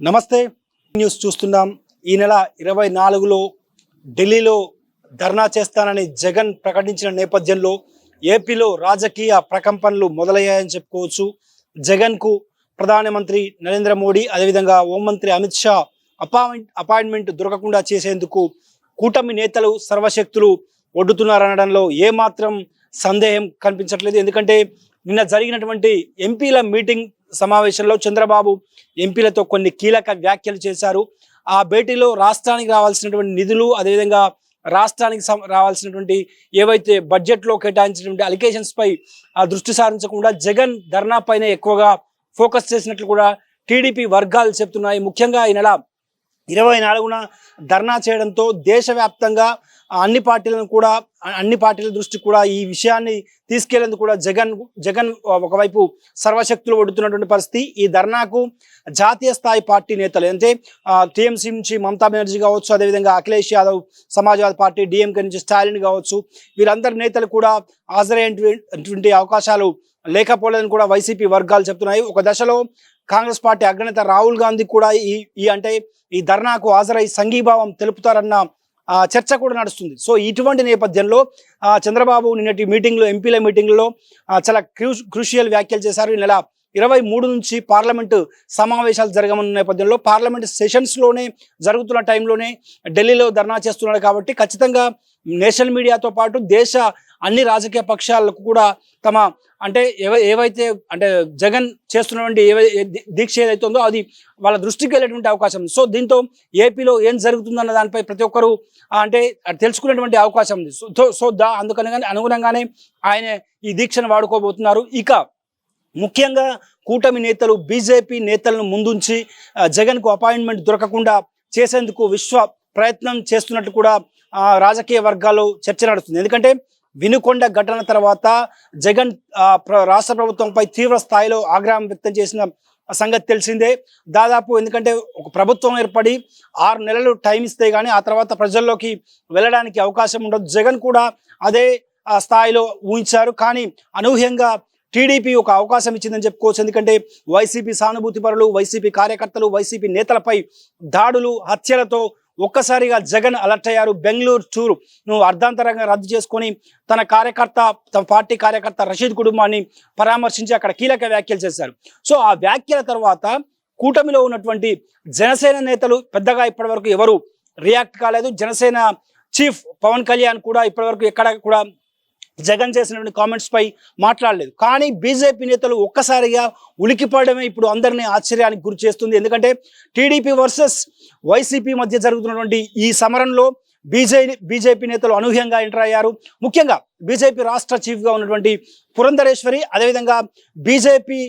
నమస్తే. న్యూస్ చూస్తున్నాం. ఈ నెల ఇరవై నాలుగులో ఢిల్లీలో ధర్నా చేస్తానని జగన్ ప్రకటించిన నేపథ్యంలో ఏపీలో రాజకీయ ప్రకంపనలు మొదలయ్యాయని చెప్పుకోవచ్చు. జగన్కు ప్రధానమంత్రి నరేంద్ర మోడీ అదేవిధంగా హోంమంత్రి అమిత్ షా అపాయింట్ అపాయింట్మెంట్ దొరకకుండా చేసేందుకు కూటమి నేతలు సర్వశక్తులు ఒడ్డుతున్నారనడంలో ఏమాత్రం సందేహం కనిపించట్లేదు. ఎందుకంటే నిన్న జరిగినటువంటి ఎంపీల మీటింగ్ సమావేశంలో చంద్రబాబు ఎంపీలతో కొన్ని కీలక వ్యాఖ్యలు చేశారు. ఆ భేటీలో రాష్ట్రానికి రావాల్సినటువంటి నిధులు అదేవిధంగా రాష్ట్రానికి రావాల్సినటువంటి ఏవైతే బడ్జెట్లో కేటాయించినటువంటి అలికేషన్స్పై ఆ దృష్టి సారించకుండా జగన్ ధర్నా పైన ఎక్కువగా ఫోకస్ చేసినట్లు కూడా టీడీపీ వర్గాలు చెప్తున్నాయి. ముఖ్యంగా ఈ నెల ఇరవై నాలుగున ధర్నా చేయడంతో దేశవ్యాప్తంగా అన్ని పార్టీలను కూడా అన్ని పార్టీల దృష్టి కూడా ఈ విషయాన్ని తీసుకెళ్ళేందుకు కూడా జగన్ జగన్ ఒకవైపు సర్వశక్తులు ఒడుతున్నటువంటి పరిస్థితి. ఈ ధర్నాకు జాతీయ స్థాయి పార్టీ నేతలు అంటే టీఎంసీ నుంచి మమతా బెనర్జీ కావచ్చు అదేవిధంగా అఖిలేష్ యాదవ్ సమాజ్వాదీ పార్టీ డిఎంకే నుంచి స్టాలిన్ కావచ్చు వీరందరి నేతలు కూడా హాజరయ్యేటువంటి అవకాశాలు లేకపోలేదని కూడా వైసీపీ వర్గాలు చెప్తున్నాయి. ఒక దశలో కాంగ్రెస్ పార్టీ అగ్రనేత రాహుల్ గాంధీ కూడా ఈ ఈ అంటే ఈ ధర్నాకు హాజరై సంఘీభావం తెలుపుతారన్న ఆ, చర్చ కూడా నడుస్తుంది. సో ఇటువంటి నేపథ్యంలో చంద్రబాబు నిన్నటి మీటింగ్లో ఎంపీల మీటింగ్లో చాలా క్రూ క్రూషియల్ వ్యాఖ్యలు చేశారు. ఈ నెల ఇరవై మూడు నుంచి పార్లమెంటు సమావేశాలు జరగనున్న నేపథ్యంలో పార్లమెంట్ సెషన్స్లోనే జరుగుతున్న టైంలోనే ఢిల్లీలో ధర్నా చేస్తున్నాడు కాబట్టి ఖచ్చితంగా నేషనల్ మీడియాతో పాటు దేశ అన్ని రాజకీయ పక్షాలకు కూడా తమ అంటే ఏవ ఏవైతే అంటే జగన్ చేస్తున్నటువంటి ఏవై దీక్ష ఏదైతే ఉందో అది వాళ్ళ దృష్టికి వెళ్ళేటువంటి అవకాశం సో దీంతో ఏపీలో ఏం జరుగుతుందన్న దానిపై ప్రతి ఒక్కరు అంటే తెలుసుకునేటువంటి అవకాశం ఉంది. సో సో దా అందుకని అనుగుణంగానే ఆయన ఈ దీక్షను వాడుకోబోతున్నారు. ఇక ముఖ్యంగా కూటమి నేతలు బీజేపీ నేతలను ముందుంచి జగన్కు అపాయింట్మెంట్ దొరకకుండా చేసేందుకు విశ్వ ప్రయత్నం చేస్తున్నట్టు కూడా రాజకీయ వర్గాల్లో చర్చ నడుస్తుంది. ఎందుకంటే వినుకొండ ఘటన తర్వాత జగన్ ప్ర- రాష్ట్ర ప్రభుత్వంపై తీవ్ర స్థాయిలో ఆగ్రహం వ్యక్తం చేసిన సంగతి తెలిసిందే. దాదాపు ఎందుకంటే ఒక ప్రభుత్వం ఏర్పడి ఆరు నెలలు టైం ఇస్తే కానీ ఆ తర్వాత ప్రజల్లోకి వెళ్ళడానికి అవకాశం ఉండదు. జగన్ కూడా అదే ఆ, స్థాయిలో ఊహించారు. కానీ అనూహ్యంగా టీడీపీ ఒక అవకాశం ఇచ్చిందని చెప్పుకోవచ్చు. ఎందుకంటే వైసీపీ సానుభూతి పరులు వైసీపీ కార్యకర్తలు వైసీపీ నేతలపై దాడులు హత్యలతో ఒక్కసారిగా జగన్ అలర్ట్ అయ్యారు. బెంగళూరు టూర్ నువ్వు అర్ధాంతరంగా రద్దు చేసుకొని తన కార్యకర్త తన పార్టీ కార్యకర్త రషీద్ కుటుంబాన్ని పరామర్శించి అక్కడ కీలక వ్యాఖ్యలు చేశారు. సో ఆ వ్యాఖ్యల తర్వాత కూటమిలో ఉన్నటువంటి జనసేన నేతలు పెద్దగా ఇప్పటివరకు ఎవరు రియాక్ట్ కాలేదు. జనసేన చీఫ్ పవన్ కళ్యాణ్ కూడా ఇప్పటివరకు ఎక్కడ కూడా జగన్ చేసినటువంటి కామెంట్స్ పై మాట్లాడలేదు. కానీ బీజేపీ నేతలు ఒక్కసారిగా ఉలికిపడమే ఇప్పుడు అందరినీ ఆశ్చర్యానికి గురి చేస్తుంది. ఎందుకంటే టీడీపీ వర్సెస్ వైసీపీ మధ్య జరుగుతున్నటువంటి ఈ సమరంలో బీజే బీజేపీ నేతలు అనూహ్యంగా ఎంటర్ అయ్యారు. ముఖ్యంగా బీజేపీ రాష్ట్ర చీఫ్గా ఉన్నటువంటి పురంధరేశ్వరి అదేవిధంగా బీజేపీ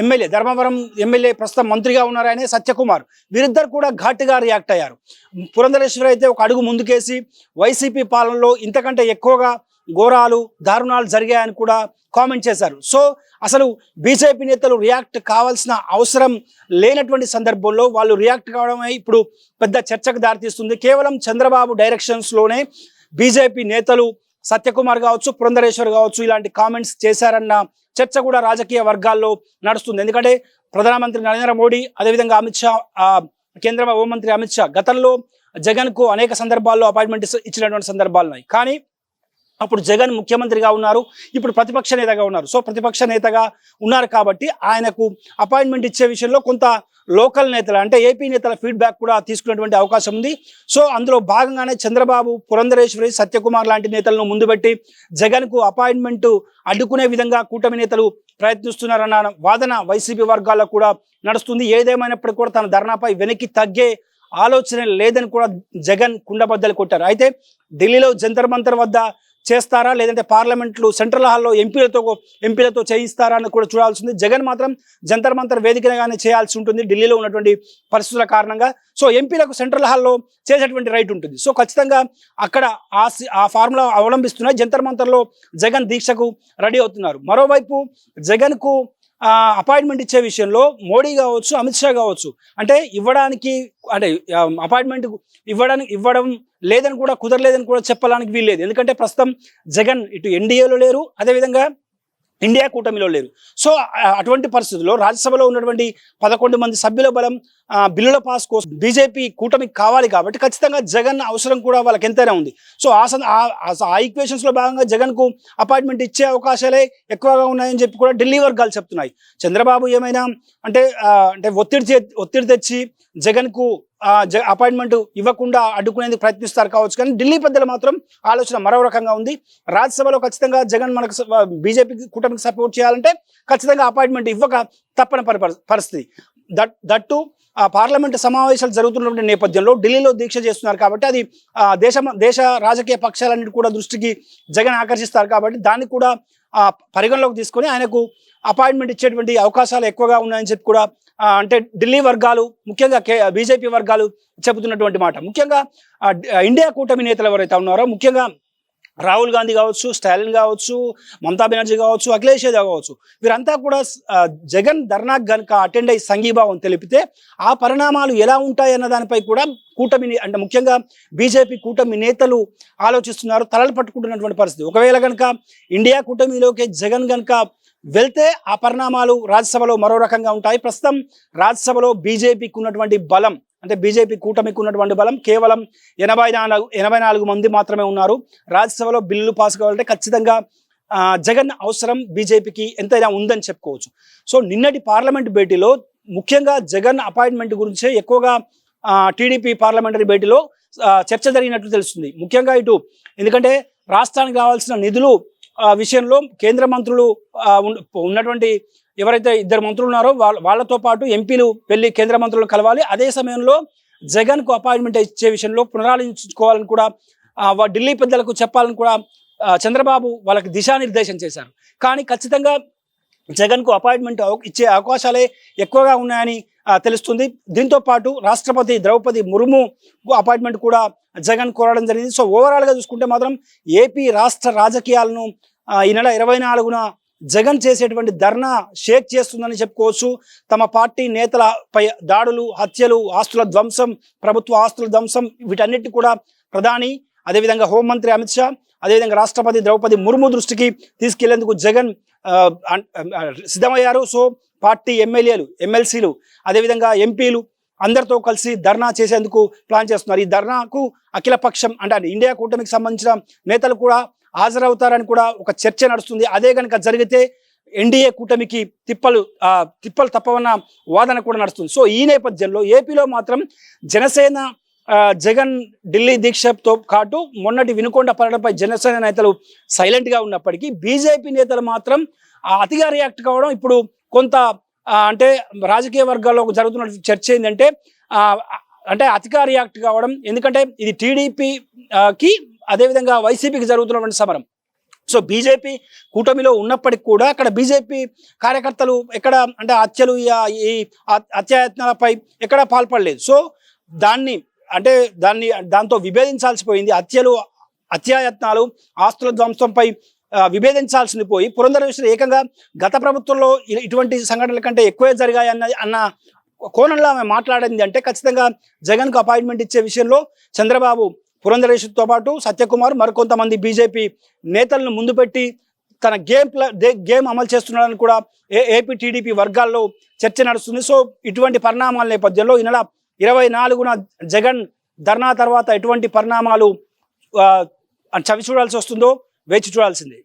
ఎమ్మెల్యే ధర్మవరం ఎమ్మెల్యే ప్రస్తుతం మంత్రిగా ఉన్నారు ఆయన సత్యకుమార్. వీరిద్దరు కూడా ఘాటుగా రియాక్ట్ అయ్యారు. పురంధరేశ్వరి అయితే ఒక అడుగు ముందుకేసి వైసీపీ పాలనలో ఇంతకంటే ఎక్కువగా ఘోరాలు దారుణాలు జరిగాయని కూడా కామెంట్ చేశారు. సో అసలు బీజేపీ నేతలు రియాక్ట్ కావాల్సిన అవసరం లేనటువంటి సందర్భంలో వాళ్ళు రియాక్ట్ కావడమే ఇప్పుడు పెద్ద చర్చకు దారితీస్తుంది. కేవలం చంద్రబాబు డైరెక్షన్స్లోనే బీజేపీ నేతలు సత్యకుమార్ కావచ్చు పురంధరేశ్వర్ కావచ్చు ఇలాంటి కామెంట్స్ చేశారన్న చర్చ కూడా రాజకీయ వర్గాల్లో నడుస్తుంది. ఎందుకంటే ప్రధానమంత్రి నరేంద్ర మోడీ అదేవిధంగా అమిత్ షా కేంద్ర హోంమంత్రి అమిత్ షా గతంలో జగన్కు అనేక సందర్భాల్లో అపాయింట్మెంట్ ఇచ్చినటువంటి సందర్భాలు ఉన్నాయి కానీ అప్పుడు జగన్ ముఖ్యమంత్రిగా ఉన్నారు. ఇప్పుడు ప్రతిపక్ష నేతగా ఉన్నారు. సో ప్రతిపక్ష నేతగా ఉన్నారు కాబట్టి ఆయనకు అపాయింట్మెంట్ ఇచ్చే విషయంలో కొంత లోకల్ నేతలు అంటే ఏపీ నేతల ఫీడ్బ్యాక్ కూడా తీసుకునేటువంటి అవకాశం ఉంది. సో అందులో భాగంగానే చంద్రబాబు పురంధరేశ్వరి సత్యకుమార్ లాంటి నేతలను ముందు పెట్టి జగన్కు అపాయింట్మెంట్ అడ్డుకునే విధంగా కూటమి నేతలు ప్రయత్నిస్తున్నారన్న వాదన వైసీపీ వర్గాల్లో కూడా నడుస్తుంది. ఏదేమైనప్పటికీ కూడా తన ధర్నాపై వెనక్కి తగ్గే ఆలోచన లేదని కూడా జగన్ కుండబద్దలు కొట్టారు. అయితే ఢిల్లీలో జంతర్ మంతర్ వద్ద చేస్తారా? లేదంటే పార్లమెంట్లు సెంట్రల్ హాల్లో ఎంపీలతో ఎంపీలతో చేయిస్తారా అని కూడా చూడాల్సింది జగన్ మాత్రం జంతర్ మంతర్ వేదికగానే చేయాల్సి ఉంటుంది. ఢిల్లీలో ఉన్నటువంటి పరిస్థితుల కారణంగా. సో ఎంపీలకు సెంట్రల్ హాల్లో చేసేటువంటి రైట్ ఉంటుంది. సో ఖచ్చితంగా అక్కడ ఆ సి- ఆ ఫార్ములా అవలంబిస్తున్నాయి. జంతర్ మంతర్లో జగన్ దీక్షకు రెడీ అవుతున్నారు. మరోవైపు జగన్కు అపాయింట్మెంట్ ఇచ్చే విషయంలో మోడీ కావచ్చు అమిత్ షా కావచ్చు అంటే ఇవ్వడానికి అంటే అపాయింట్మెంట్ ఇవ్వడానికి ఇవ్వడం లేదని కూడా కుదరలేదని కూడా చెప్పడానికి వీల్లేదు. ఎందుకంటే ప్రస్తుతం జగన్ ఇటు ఎన్డీఏలో లేరు. అదేవిధంగా ఇండియా కూటమిలో లేరు. సో అటువంటి పరిస్థితుల్లో రాజ్యసభలో ఉన్నటువంటి పదకొండు మంది సభ్యుల బలం బిల్లుల పాస్ కోసం బీజేపీ కూటమికి కావాలి కాబట్టి ఖచ్చితంగా జగన్ అవసరం కూడా వాళ్ళకి ఎంతైనా ఉంది. సో ఆ సం- ఆ- ఈక్వేషన్స్లో భాగంగా జగన్కు అపాయింట్మెంట్ ఇచ్చే అవకాశాలే ఎక్కువగా ఉన్నాయని చెప్పి కూడా ఢిల్లీ వర్గాలు చెప్తున్నాయి. చంద్రబాబు ఏమైనా అంటే అంటే ఒత్తిడి ఒత్తిడి తెచ్చి జగన్కు అపాయింట్మెంట్ ఇవ్వకుండా అడ్డుకునేందుకు ప్రయత్నిస్తారు కావచ్చు కానీ ఢిల్లీ పెద్దలు మాత్రం ఆలోచన మరో రకంగా ఉంది. రాజ్యసభలో ఖచ్చితంగా జగన్ మనకు బీజేపీ కూటమికి సపోర్ట్ చేయాలంటే ఖచ్చితంగా అపాయింట్మెంట్ ఇవ్వక తప్పని పరిస్థితి. దట్ దట్టు ఆ పార్లమెంట్ సమావేశాలు జరుగుతున్నటువంటి నేపథ్యంలో ఢిల్లీలో దీక్ష చేస్తున్నారు కాబట్టి అది దేశ దేశ రాజకీయ పక్షాలన్నిటి కూడా దృష్టికి జగన్ ఆకర్షిస్తారు కాబట్టి దాన్ని కూడా పరిగణలోకి తీసుకొని ఆయనకు అపాయింట్మెంట్ ఇచ్చేటువంటి అవకాశాలు ఎక్కువగా ఉన్నాయని చెప్పి కూడా అంటే ఢిల్లీ వర్గాలు ముఖ్యంగా కే బీజేపీ వర్గాలు చెబుతున్నటువంటి మాట. ముఖ్యంగా ఇండియా కూటమి నేతలు ఎవరైతే ఉన్నారో ముఖ్యంగా రాహుల్ గాంధీ కావచ్చు స్టాలిన్ కావచ్చు మమతా బెనర్జీ కావచ్చు అఖిలేష్ యాదవ్ కావచ్చు వీరంతా కూడా జగన్ ధర్నాకు గనుక అటెండ్ అయ్యి సంఘీభావం తెలిపితే ఆ పరిణామాలు ఎలా ఉంటాయన్న దానిపై కూడా కూటమి అంటే ముఖ్యంగా బీజేపీ కూటమి నేతలు ఆలోచిస్తున్నారు తలలు పట్టుకుంటున్నటువంటి పరిస్థితి. ఒకవేళ కనుక ఇండియా కూటమిలోకి జగన్ కనుక వెళ్తే ఆ పరిణామాలు రాజ్యసభలో మరో రకంగా ఉంటాయి. ప్రస్తుతం రాజ్యసభలో బీజేపీకి ఉన్నటువంటి బలం అంటే బీజేపీ కూటమికి ఉన్నటువంటి బలం కేవలం ఎనభై నాలుగు ఎనభై నాలుగు మంది మాత్రమే ఉన్నారు. రాజ్యసభలో బిల్లు పాస్ కావాలంటే ఖచ్చితంగా జగన్ అవసరం బీజేపీకి ఎంతైనా ఉందని చెప్పుకోవచ్చు. సో నిన్నటి పార్లమెంట్ భేటీలో ముఖ్యంగా జగన్ అపాయింట్మెంట్ గురించే ఎక్కువగా టీడీపీ పార్లమెంటరీ భేటీలో చర్చ జరిగినట్లు తెలుస్తుంది. ముఖ్యంగా ఇటు ఎందుకంటే రాష్ట్రానికి కావాల్సిన నిధులు విషయంలో కేంద్ర మంత్రులు ఉన్నటువంటి ఎవరైతే ఇద్దరు మంత్రులు ఉన్నారో వాళ్ళ వాళ్ళతో పాటు ఎంపీలు వెళ్ళి కేంద్ర మంత్రులను కలవాలి. అదే సమయంలో జగన్కు అపాయింట్మెంట్ ఇచ్చే విషయంలో పునరాలోచించుకోవాలని కూడా ఢిల్లీ పెద్దలకు చెప్పాలని కూడా చంద్రబాబు వాళ్ళకి దిశానిర్దేశం చేశారు. కానీ ఖచ్చితంగా జగన్కు అపాయింట్మెంట్ ఇచ్చే అవకాశాలే ఎక్కువగా ఉన్నాయని తెలుస్తుంది. దీంతో పాటు రాష్ట్రపతి ద్రౌపది ముర్ము అపాయింట్మెంట్ కూడా జగన్ కోరడం జరిగింది. సో ఓవరాల్గా చూసుకుంటే మాత్రం ఏపీ రాష్ట్ర రాజకీయాలను ఈ నెల ఇరవై నాలుగున జగన్ చేసేటువంటి ధర్నా షేక్ చేస్తుందని చెప్పుకోవచ్చు. తమ పార్టీ నేతలపై దాడులు హత్యలు ఆస్తుల ధ్వంసం ప్రభుత్వ ఆస్తుల ధ్వంసం వీటన్నిటి కూడా ప్రధాని అదేవిధంగా హోంమంత్రి అమిత్ షా అదేవిధంగా రాష్ట్రపతి ద్రౌపది ముర్ము దృష్టికి తీసుకెళ్ళేందుకు జగన్ సిద్ధమయ్యారు. సో పార్టీ ఎమ్మెల్యేలు ఎమ్మెల్సీలు అదేవిధంగా ఎంపీలు అందరితో కలిసి ధర్నా చేసేందుకు ప్లాన్ చేస్తున్నారు. ఈ ధర్నాకు అఖిలపక్షం అంటే ఇండియా కూటమికి సంబంధించిన నేతలు కూడా హాజరవుతారని కూడా ఒక చర్చ నడుస్తుంది. అదే కనుక జరిగితే ఎన్డీఏ కూటమికి తిప్పలు తిప్పలు తప్పవన్న వాదన కూడా నడుస్తుంది. సో ఈ నేపథ్యంలో ఏపీలో మాత్రం జనసేన జగన్ ఢిల్లీ దీక్షతో పాటు మొన్నటి వినుకొండ పర్యటనపై జనసేన నేతలు సైలెంట్గా ఉన్నప్పటికీ బీజేపీ నేతలు మాత్రం అతిగా రియాక్ట్ కావడం ఇప్పుడు కొంత అంటే రాజకీయ వర్గాల్లో జరుగుతున్న చర్చ ఏంటంటే అంటే అతిగా రియాక్ట్ కావడం ఎందుకంటే ఇది టీడీపీకి అదేవిధంగా వైసీపీకి జరుగుతున్నటువంటి సమరం. సో బీజేపీ కూటమిలో ఉన్నప్పటికీ కూడా అక్కడ బీజేపీ కార్యకర్తలు ఎక్కడ అంటే హత్యలు ఈ- ఈ హత్యాయత్నాలపై ఎక్కడ పాల్పడలేదు. సో దాన్ని అంటే దాన్ని దాంతో విభేదించాల్సి పోయింది. హత్యలు హత్యాయత్నాలు ఆస్తుల ధ్వంసంపై విభేదించాల్సింది పోయి పురంధరేశ్వరి ఏకంగా గత ప్రభుత్వంలో ఇటువంటి సంఘటనల కంటే ఎక్కువే జరిగాయి అన్న అన్న కోణంలో ఆమె మాట్లాడింది అంటే ఖచ్చితంగా జగన్కు అపాయింట్మెంట్ ఇచ్చే విషయంలో చంద్రబాబు పురంధరేశ్వరితో పాటు సత్యకుమార్ మరికొంతమంది బీజేపీ నేతలను ముందు పెట్టి తన గేమ్ ప్లా గేమ్ అమలు చేస్తున్నాడని కూడా ఏ ఏపీ టీడీపీ వర్గాల్లో చర్చ నడుస్తుంది. సో ఇటువంటి పరిణామాల నేపథ్యంలో ఈ నెల ఇరవై నాలుగున జగన్ ధర్నా తర్వాత ఎటువంటి పరిణామాలు చవి చూడాల్సి వస్తుందో వేచి చూడాల్సిందే.